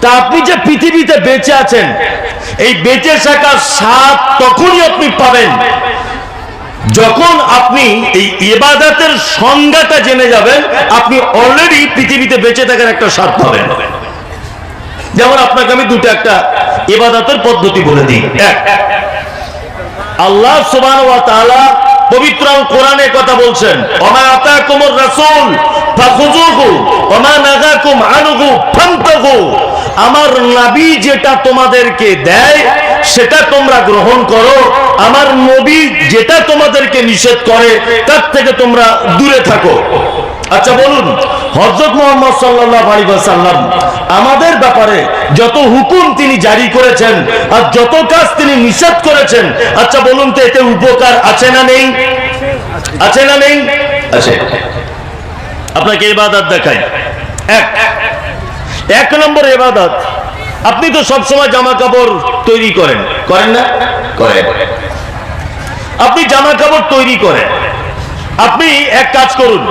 তা আপনি যে পৃথিবীতে বেঁচে আছেন, এই বেঁচে থাকার স্বাদ তখনই আপনি পাবেন। যখন আপনি এই ইবাদতের সংজ্ঞাটা জেনে যাবেন, আপনি অলরেডি পৃথিবীতে বেঁচে থাকার একটা স্বাদ পাবেন। যেমন আপনাকে আমি দুটো একটা ইবাদতের পদ্ধতি বলে দিই। এক, আল্লাহ সুবহান ওয়া তাআলা পবিত্র আল কোরআনে কথা বলছেন। ওমা আতাকুমুর রাসূল আমার নবী যেটা তোমাদেরকে দেয়, সেটা তোমরা গ্রহণ করো। আমার নবী যেটা তোমাদেরকে নিষেধ করে, তার থেকে তোমরা দূরে থাকো। আচ্ছা বলুন, হযরত মোহাম্মদ সাল্লাল্লাহু আলাইহি ওয়াসাল্লাম, আমাদের ব্যাপারে যত হুকুম তিনি জারি করেছেন আর যত কাজ তিনি নিষেধ করেছেন আচ্ছা বলুন তো এতে উপকার আছে না নেই? আছে না নেই? আছে। আপনাকে ইবাদত দেখাই। এক। এক নম্বর ইবাদত আপনি তো সব সময় জামা কাপড় তৈরি করেন। করেন না? করেন। আপনি জামা কাপড় তৈরি করেন। আপনি এক কাজ করুন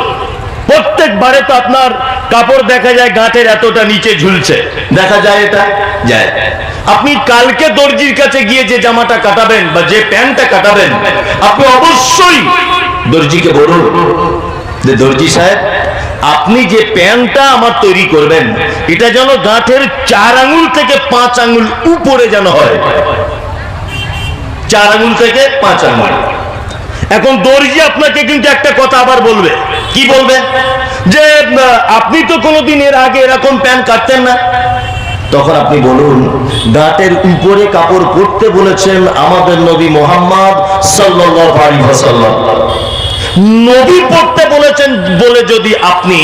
প্রত্যেকবারে তো আপনার কাপড় দেখা যায় গাঁটের এতটা নিচে ঝুলছে। দেখা যায় এটা? যায়। আপনি কালকে দর্জির কাছে গিয়ে যে জামাটা কাটাবেন বা যে প্যান্টটা কাটাবেন, আপনি অবশ্যই দর্জিকে বলুন যে, দর্জি সাহেব, আপনি যে প্যান্টটা আমার তৈরি করবেন, এটা যেন গাঁটের চার আঙুল থেকে পাঁচ আঙুল উপরে যেন হয়। চার আঙুল থেকে পাঁচ আঙুল। এখন দর্জি আপনাকে কিন্তু একটা কথা আবার বলবে। কি বলবে? যে আপনি তো কোনোদিন এর আগে এরকম প্যান্ট কাটতেন না। তখন আপনি বলুন গাঁটের উপরে কাপড় পরতে বলেছেন আমাদের নবী মোহাম্মদ সাল্লাল্লাহু নবী পড়তে বলেছেন বলে যদি আপনি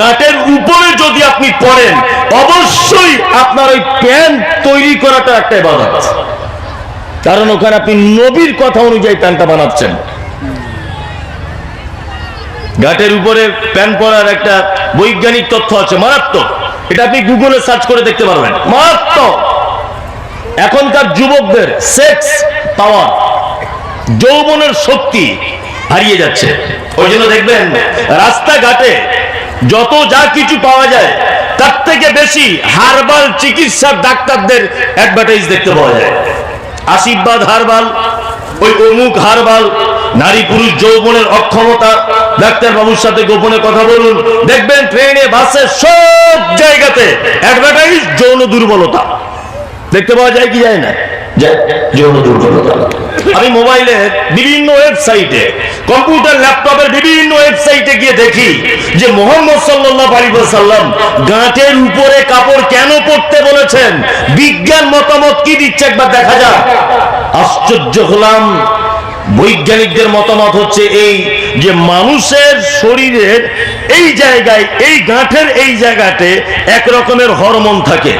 গাঁটের উপরে যদি আপনি পড়েন, অবশ্যই আপনার ওই প্যান্ট তৈরি করাটা একটা ইবাদত। কারণ ওখানে আপনি নবীর কথা অনুযায়ী প্যান্টটা বানাচ্ছেন। ঘাটের উপরে প্যান পরার একটা বৈজ্ঞানিক তথ্য আছে, মারাত্মক। এটা আপনি গুগলে সার্চ করে দেখতে পারবেন। মারাত্মক। এখনকার যুবকদের সেক্স পাওয়ার, যৌবনের শক্তি হারিয়ে যাচ্ছে। ওই জন্য দেখবেন, রাস্তাঘাটে যত যা কিছু পাওয়া যায়, তার থেকে বেশি হারবাল চিকিৎসার ডাক্তারদের অ্যাডভার্টাইজ দেখতে পাওয়া যায়। আশীর্বাদ হারবাল, ওই অমুক হারবাল নারী পুরুষ যৌবনের অক্ষমতা। ডাক্তার বাবুর সাথে গোপনে কথা বলুন। দেখবেন ট্রেনে, বাসে, সব জায়গাতে অ্যাডভার্টাইজ যৌন দুর্বলতা। দেখতে পাওয়া যায় কি যায় না? আমি মোবাইলে বিভিন্ন ওয়েবসাইটে কম্পিউটার ল্যাপটপের বিভিন্ন ওয়েবসাইটে গিয়ে দেখি যে মোহাম্মদ সাল্লাল্লাহু আলাইহি ওয়াসাল্লাম গাঁটের উপরে কাপড় কেন পরতে বলেছেন? বিজ্ঞান মতামত কি দিচ্ছে একবার দেখা যাক। আশ্চর্য হলাম। বৈজ্ঞানিকদের মতামত হচ্ছে এই যে মানুষের শরীরের এই জায়গায়, এই গাঁঠের এই জায়গাতে এক রকমের হরমোন থাকে।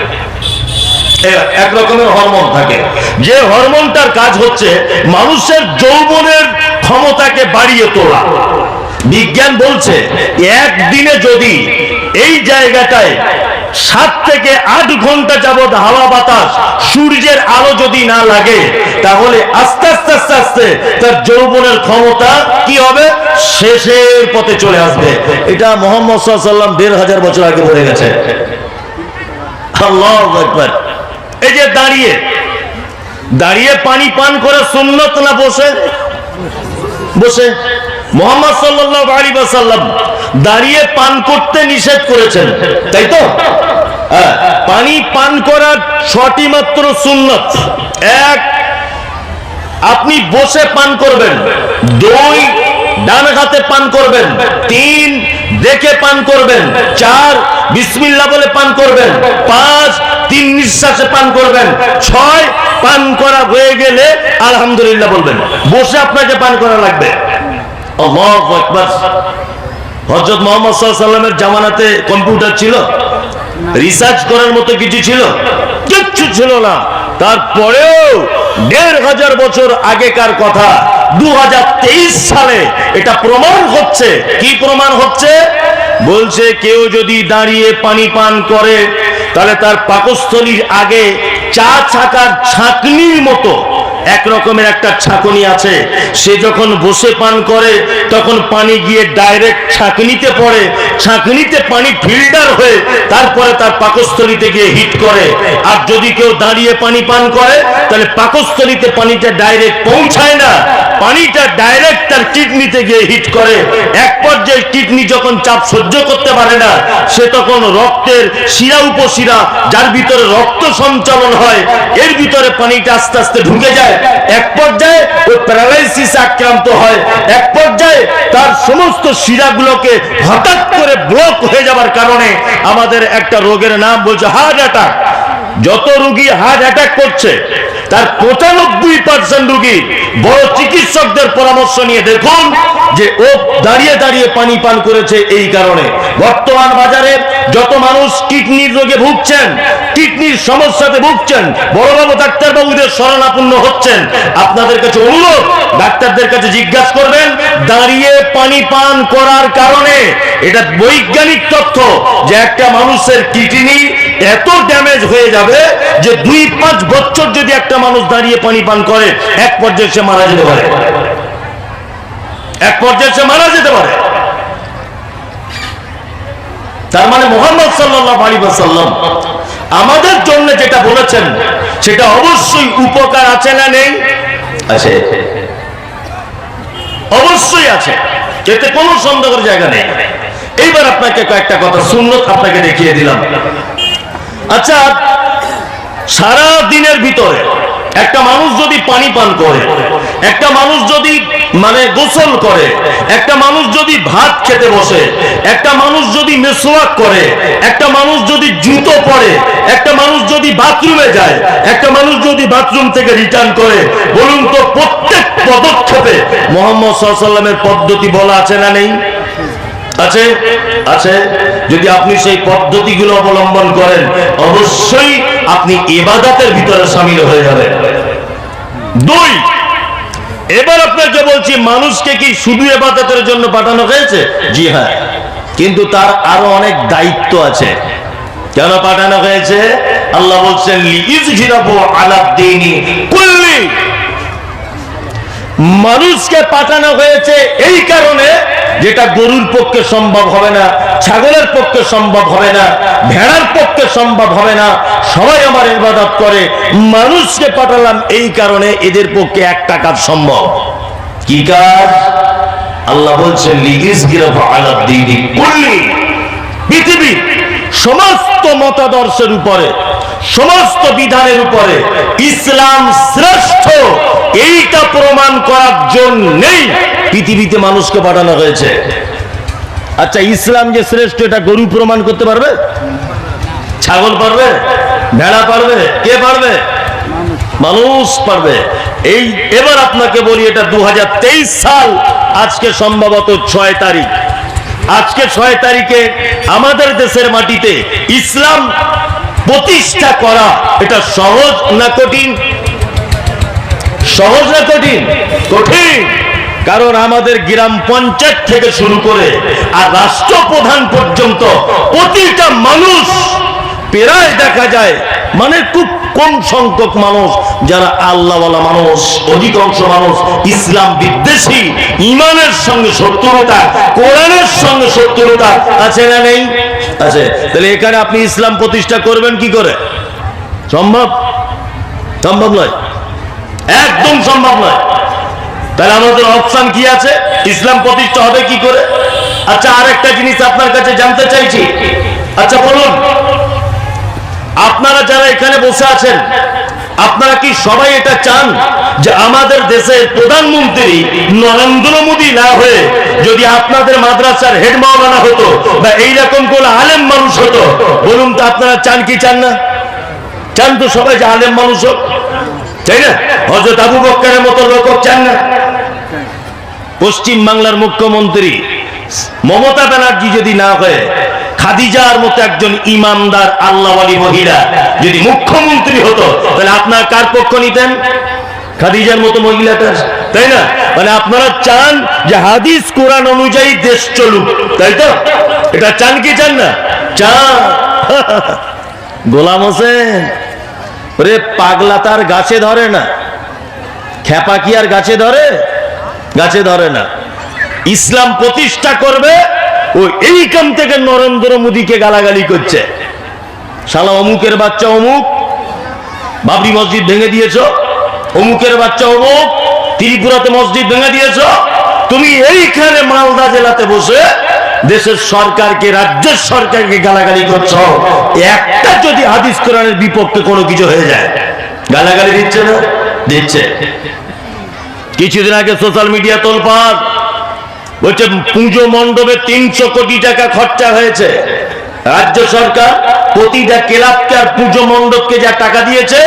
এক রকমের হরমোন থাকে। যে হরমোনটার কাজ হচ্ছে মানুষের যৌবনের ক্ষমতাকে বাড়িয়ে তোলা। বিজ্ঞান বলছে, একদিনে যদি এই জায়গাটায় সাত থেকে আট ঘণ্টা যাবৎ হাওয়া বাতাস, সূর্যের আলো যদি না লাগে, তাহলে আস্তে আস্তে আস্তে আস্তে তার যৌবনের ক্ষমতা কি হবে? শেষের পথে চলে আসবে। এটা মোহাম্মদ সাল্লাম দেড় হাজার বছর আগে বলে গেছে। এই যে দাঁড়িয়ে দাঁড়িয়ে পানি পান করে সুন্নত না বসে? বসে। মোহাম্মদ সাল্লাল্লাহু আলাইহি ওয়াসাল্লাম দাঁড়িয়ে পান করতে নিষেধ করেছেন। তাই তো? হ্যাঁ, পানি পান করার ছটি মাত্র সুন্নত। এক আপনি বসে পান করবেন। দুই ডান হাতে পান করবেন। তিন দেখে পান করবেন। চার বিসমিল্লাহ বলে পান করবেন। পাঁচ তিন নিঃশ্বাসে পান করবেন। ছয় পান করা হয়ে গেলে আলহামদুলিল্লাহ বলবেন। বসে আপনাকে পান করা লাগবে। আকবার। হযরত মুহাম্মদ সাল্লামের জামানাতে কম্পিউটার ছিল, রিসার্চ করার মতো কিছু ছিল, কিচ্ছু ছিল না। তারপরেও দেড় হাজার বছর আগেকার কথা দু হাজার তেইশ সালে এটা প্রমাণ হচ্ছে। কি প্রমাণ হচ্ছে? বলছে, কেউ যদি দাঁড়িয়ে পানি পান করে, তাহলে তার পাকস্থলীর আগে চা ছাকার ছাঁকনির মতো এক রকমের একটা ছাকনি আছে। সে যখন বসে পান করে, তখন পানি গিয়ে ডাইরেক্ট ছাকনিতে পড়ে। ছাকনিতে পানি ফিল্টার হয়ে তারপরে তার পাকস্থলিতে গিয়ে হিট করে। আর যদি কেউ দাঁড়িয়ে পানি পান করে, তাহলে পাকস্থলিতে পানিটা ডাইরেক্ট পৌঁছায় না। পানিটা ডাইরেক্ট তার কিডনিতে গিয়ে হিট করে। এক পর্যায়ে কিডনি যখন চাপ সহ্য করতে পারে না, সে তখন রক্তের শিরা উপশিরা, যার ভিতরে রক্ত সঞ্চালন হয়, এর ভিতরে পানিটা আস্তে আস্তে ঢুকে যায়। এক পর্যায়ে ওই প্যারালাইসিস আক্রান্ত হয়, এক পর্যায়ে তার সমস্ত শিরাগুলোকে হঠাৎ করে ব্লক হয়ে যাবার কারণে আমাদের একটা রোগের নাম বলছে হার্ট অ্যাটাক যত রুগী হার্ট অ্যাটাক করছে তার পঁচানব্বই পার্সেন্ট রুগী বড় চিকিৎসকদের পরামর্শ নিয়ে দেখুন যে ও দাঁড়িয়ে দাঁড়িয়ে পানি পান করেছে এই কারণে। বর্তমান বাজারে যত মানুষ কিডনির রোগে ভুগছেন, কিডনির সমস্যাতে ভুগছেন বড় বড়বাবু ডাক্তারবাবুদের শরণাপন্ন হচ্ছেন, আপনাদের কাছে অনুরোধ, ডাক্তারদের কাছে জিজ্ঞাসা করবেন, দাঁড়িয়ে পানি পান করার কারণে। এটা বৈজ্ঞানিক তথ্য যে একটা মানুষের কিডনি এত ড্যামেজ হয়ে যাবে যে দুই পাঁচ বছর যদি একটা মানুষ দাঁড়িয়ে পানি পান করে, এক পর্যায়ে সে মারা যেতে পারে। এক পর্যায়ে সে মারা যেতে পারে। তার মানে মোহাম্মদ সাল্লাহ আলী সাল্লাম আমাদের জন্য যেটা বলেছেন, সেটা অবশ্যই উপকার আছে না নেই? আছে। অবশ্যই আছে। এতে কোনো সন্দেহের জায়গা নেই। এইবার আপনাকে কয়েকটা কথা, সুন্নত আপনাকে দেখিয়ে দিলাম। আচ্ছা সারা দিনের ভিতরে একটা মানুষ যদি পানি পান করে, একটা মানুষ যদি মানে গোসল করে, একটা মানুষ যদি ভাত খেতে বসে, একটা মানুষ যদি মেসোয়াক করে, একটা মানুষ যদি জুতো পরে, একটা মানুষ যদি বাথরুমে যায়, একটা মানুষ যদি বাথরুম থেকে রিটার্ন করে, বলুন তো প্রত্যেক পদক্ষেপে মোহাম্মদ সাল্লামের পদ্ধতি বলা আছে না নেই? আছে? আছে? যদি আপনি সেই পদ্ধতিগুলো অবলম্বন করেন, অবশ্যই আপনি ইবাদতের ভিতরে সামিল হয়ে যাবেন। দুই, এবার আপনাকে বলছি, মানুষকে কি শুধু এবাদতের জন্য পাঠানো হয়েছে? জি হ্যাঁ। কিন্তু তার আরও অনেক দায়িত্ব আছে। কেন পাঠানো হয়েছে? আল্লাহ বলছেন মানুষকে পাঠানো হয়েছে এই কারণে যেটা গরুর পক্ষে সম্ভব হবে না, ছাগলের পক্ষে সম্ভব হবে না, ভেড়ার পক্ষে সম্ভব হবে না, সবাই আমার ইবাদত করে, মানুষকে পাঠালাম এই কারণে এদের পক্ষে একটা কাজ সম্ভব। কি কাজ? আল্লাহ বলছেন পৃথিবী সমস্ত মতাদর্শের উপরে, সমস্ত বিধানের উপরে ইসলাম শ্রেষ্ঠ, এইটা প্রমাণ করার জন্যই পৃথিবীতে মানুষকে পাঠানো হয়েছে। আচ্ছা ইসলাম যে শ্রেষ্ঠ, এটা গরু প্রমাণ করতে পারবে? ছাগল পারবে? ভেড়া পারবে? কে পারবে? মানুষ পারবে। এই, এবার আপনাকে বলি, এটা দু হাজার তেইশ সাল, আজকে সম্ভবত ছয় তারিখ। আজকে ছয় তারিখে আমাদের দেশের মাটিতে ইসলাম প্রতিষ্ঠা করা এটা সহজ না কঠিন? সহজ না কঠিন? কঠিন। কারণ আমাদের গ্রাম পঞ্চায়েত থেকে শুরু করে আর রাষ্ট্রপ্রধান পর্যন্ত প্রতিটা মানুষ প্রায় দেখা যায় মানে খুব কম সংখ্যক মানুষ যারা আল্লাহওয়ালা মানুষ, অধিকাংশ মানুষ ইসলাম বিদ্বেষী, ইমানের সঙ্গে শত্রুতা, কোরআনের সঙ্গে শত্রুতা, আছে না নেই? আছে। তাহলে এখানে আপনি ইসলাম প্রতিষ্ঠা করবেন কি করে? সম্ভব? সম্ভব নয়। একদম সম্ভব নয়। তাহলে আমাদের অপশন কি আছে? ইসলাম প্রতিষ্ঠা হবে কি করে? আচ্ছা আরেকটা জিনিস আপনার কাছে জানতে চাইছি। আচ্ছা বলুন। আপনারা যারা এখানে বসে আছেন, আপনারা কি সবাই এটা চান যে আমাদের দেশের প্রধানমন্ত্রী নরেন্দ্র মোদী না হয়ে যদি আপনাদের মাদ্রাসার হেড মাওলানা হতো বা এইরকম কোন আলেম মানুষ হতো? বলুন তো আপনারা চান কি চান না? চান তো সবাই যে আলেম মানুষ হোক। তাই না? হজরত আবু বক্কারের মতো লোক চান না? পশ্চিম বাংলার মুখ্যমন্ত্রী মমতা ব্যানার্জি যদি না হয়ে খাদিজার মতো একজন ইমানদার আল্লাহওয়ালি মহিলা। যদি মুখ্যমন্ত্রী হতো, তাহলে আপনার কার পক্ষ নিতেন? খাদিজার মতো মহিলাটা তাই না? মানে আপনারা চান যে হাদিস, কোরআন অনুযায়ী দেশ চলুক, তাই তো? এটা চান কি চান না? চান। গোলাম হোসেন, ওরে পাগলা তার গাছে ধরে না। খ্যাপা কি আর গাছে ধরে? গাছে ধরে না। ইসলাম প্রতিষ্ঠা করবে ও এইখান থেকে নরেন্দ্র মোদীকে গালাগালি করছে। শালা অমুকের বাচ্চা অমুক, বাবরি মসজিদ ভেঙে দিয়েছ। অমুকের বাচ্চা অমুক, ত্রিপুরাতে মসজিদ ভেঙে দিয়েছ। তুমি এইখানে মালদা জেলাতে বসে দেশের সরকারকে, রাজ্যের সরকারকে গালাগালি করছ। একটা যদি হাদিস কোরআনের বিপক্ষে কোনো কিছু হয়ে যায়, গালাগালি দিচ্ছে না? দিচ্ছে। কিছুদিন আগে সোশ্যাল মিডিয়া তোলপাড়। বলছে, পুজো মণ্ডপে তিনশো কোটি টাকা খরচা হয়েছে। রাজ্য সরকার প্রতিটা ক্লাবকে আর পুজো মণ্ডপকে যা টাকা দিয়েছে,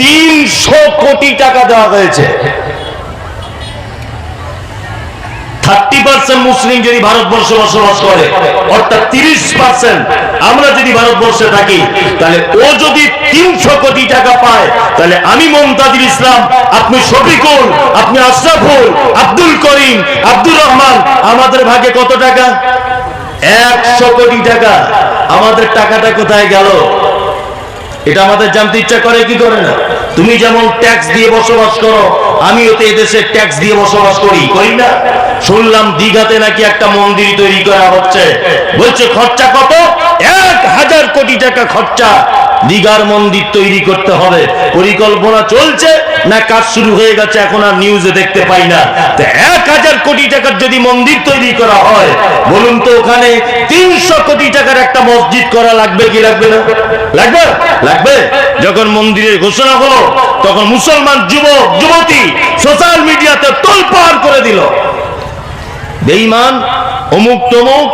তিনশো কোটি টাকা দেওয়া হয়েছে। মুসলিম যদি ভারতবর্ষে বসবাস করে, অর্থাৎ তিরিশ পার্সেন্ট আমরা যদি ভারতবর্ষে থাকি, তাহলে ও যদি তিনশো কোটি টাকা পায়, তাহলে আমি মমতাজুল ইসলাম, আপনি শফিকুল, আপনি আশরাফুল আব্দুল করিম আব্দুর রহমান, আমাদের ভাগে কত টাকা? একশো কোটি টাকা। আমাদের টাকাটা কোথায় গেল? এটা আমাদের জানতে ইচ্ছা করে, কি করে না? তুমি যেমন ট্যাক্স দিয়ে বসবাস করো, আমিও তো এদেশে ট্যাক্স দিয়ে বসবাস করি করি না? শুনলাম দিঘাতে নাকি একটা মন্দির তৈরি করা হচ্ছে। বলছে, খরচা কত? এক হাজার কোটি টাকা খরচা। দিঘার মন্দির তৈরি করতে হবে। পরিকল্পনা চলছে না, কাজ শুরু হয়ে গেছে, এখন আর নিউজে দেখতে পাই না। এক হাজার কোটি টাকার যদি মন্দির তৈরি করা হয়, বলুন তো ওখানে তিনশো কোটি টাকার একটা মসজিদ করা লাগবে কি লাগবে না? লাগবে? লাগবে। যখন মন্দিরের ঘোষণা হলো, তখন মুসলমান যুবক, যুবতী সোশ্যাল মিডিয়াতে তোলপাড় করে দিল। বেঈমান, অমুক তমুক,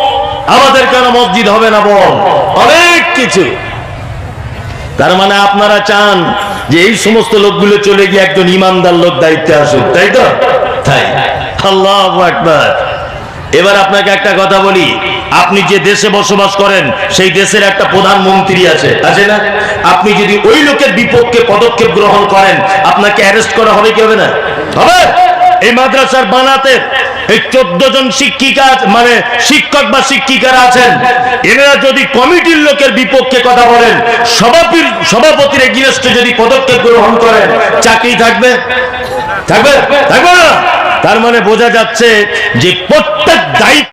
আমাদের কেন মসজিদ হবে না বল? অনেক কিছু। তার মানে আপনারা চান যে এই সমস্ত লোকগুলো চলে গিয়ে একজন ইমানদার লোক দায়িত্বে আসুক, তাই তো? তাই। আল্লাহ একবার এবার আপনাকে একটা কথা বলি, আপনি যে দেশে বসবাস করেন, সেই দেশের একটা প্রধানমন্ত্রী আছে আছে না? আপনি যদি ওই লোকের বিপক্ষে পদক্ষেপ গ্রহণ করেন, আপনাকে অ্যারেস্ট করা হবে কি হবে না? হবে? এই মাদ্রাসার বানাতে চোদ্দ জন শিক্ষিকা মানে শিক্ষক বা শিক্ষিকারা আছেন, এনারা যদি কমিটির লোকের বিপক্ষে কথা বলেন, সভাপির, সভাপতির এগিয়েস্টে যদি পদক্ষেপ গ্রহণ করেন, চাকরি থাকবে? থাকবে? থাকবে না? তার মানে বোঝা যাচ্ছে যে প্রত্যেক দায়িত্ব